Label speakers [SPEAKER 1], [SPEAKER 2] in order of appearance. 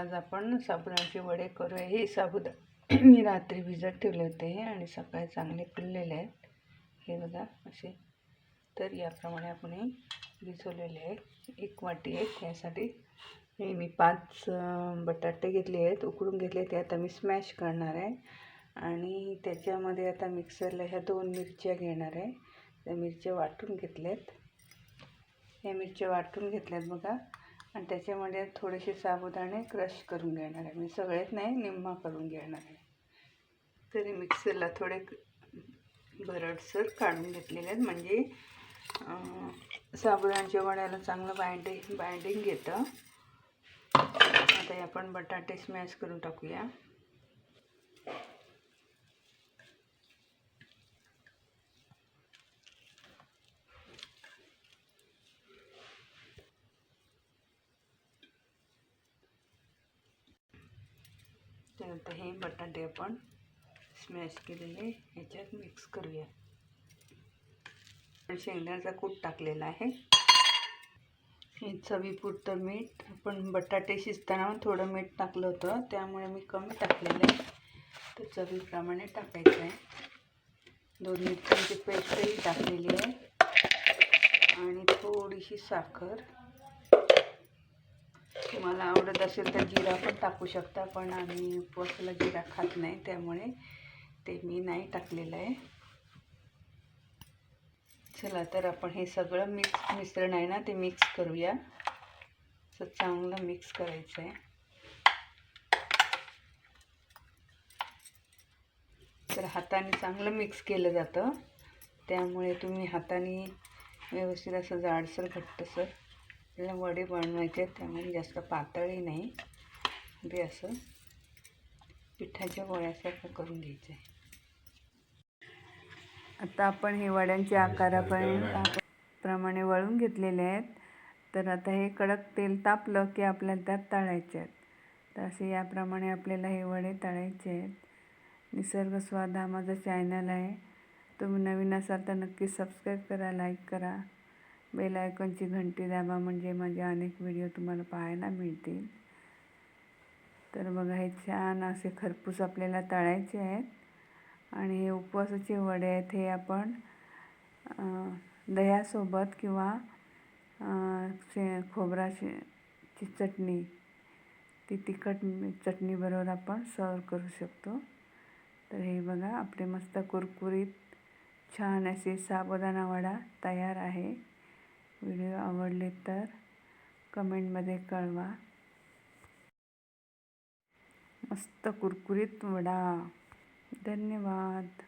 [SPEAKER 1] आज आपण साबुदाण्याचे वडे करूया. हे साबुदा मी रात्री भिजत ठेवले होते आणि सकाळी चांगले पिळलेले आहेत. हे बघा असे. तर याप्रमाणे आपण हे भिजवलेले आहेत. एक वाटी आहे त्यासाठी हे मी पाच बटाटे घेतले आहेत. उकडून घेतले ते आता मी स्मॅश करणार आहे. आणि त्याच्यामध्ये आता मिक्सरला ह्या दोन मिरच्या घेणार आहे. त्या मिरच्या वाटून घेतल्यात. ह्या मिरच्या वाटून घेतल्यात बघा. आणि त्याच्यामध्ये थोडेसे साबुदाणे क्रश करून घेणार आहे. मी सगळेच नाही निम्मा करून घेणार आहे. तरी मिक्सरला थोडे भरडसर काढून घेतलेले आहेत. म्हणजे साबुदाण्याच्या वड्याला चांगलं बाइंडिंग बाइंडिंग घेतं. आता आपण बटाटे स्मॅश करून टाकूया. त्यानंतर हे बटाटे आपण स्मॅश केलेले ह्याच्यात मिक्स करूया. शेंगदाण्याचा कूट टाकलेला आहे. हे चवीपुरतं मीठ आपण बटाटे शिजताना थोडं मीठ टाकलं होतं त्यामुळे मी कमी टाकलेलं आहे. तर चवीप्रमाणे टाकायचं आहे. दोन मिरच्यांची पेस्टही टाकलेली आहे. आणि थोडीशी साखर. आवडत असेल तर जिरा पण टाकू शकता पण आम्ही उपवासाला जिरा खात नाही त्यामुळे ते मी नाही टाकलेलं आहे. चला तर आपण हे सगळं मिक्स मिश्रण आहे ना ते मिक्स करूया. असं चांगलं मिक्स करायचं आहे तर हाताने चांगलं मिक्स केलं जातं. त्यामुळे तुम्ही हाताने व्यवस्थित असं जाडसर घट्टसर आपल्याला वडे बनवायचे आहेत, त्यामुळे जास्त पातळही नाही. ते असं पिठाच्या गोळ्यासारखं करून घ्यायचं आहे आता आपण हे वड्यांचे आकारापर्यंत प्रमाणे वळून घेतलेले आहेत. तर आता हे कडक तेल तापलं की आपल्याला त्यात तळायचे आहेत. तर असे याप्रमाणे आपल्याला हे वडे तळायचे आहेत. निसर्ग स्वाद हा माझा चॅनल आहे. तुम्ही नवीन असाल तर नक्की सबस्क्राईब करा लाईक करा. बेल आयकॉनची घंटी दाबा म्हणजे माझे अनेक व्हिडिओ तुम्हाला पाहायला मिळतील. तर बघा हे छान असे खरपूस आपल्याला तळायचे आहेत. आणि हे उपवासाचे वडे आहेत हे आपण दह्यासोबत किंवा शे खोबरा ची चटणी ती तिखट चटणीबरोबर आपण सर्व करू शकतो. तर हे बघा आपले मस्त कुरकुरीत छान असे साबुदाणा वडा तयार आहे. व्हिडिओ आवडले तर कमेंटमध्ये कळवा. मस्त कुरकुरीत वडा. धन्यवाद.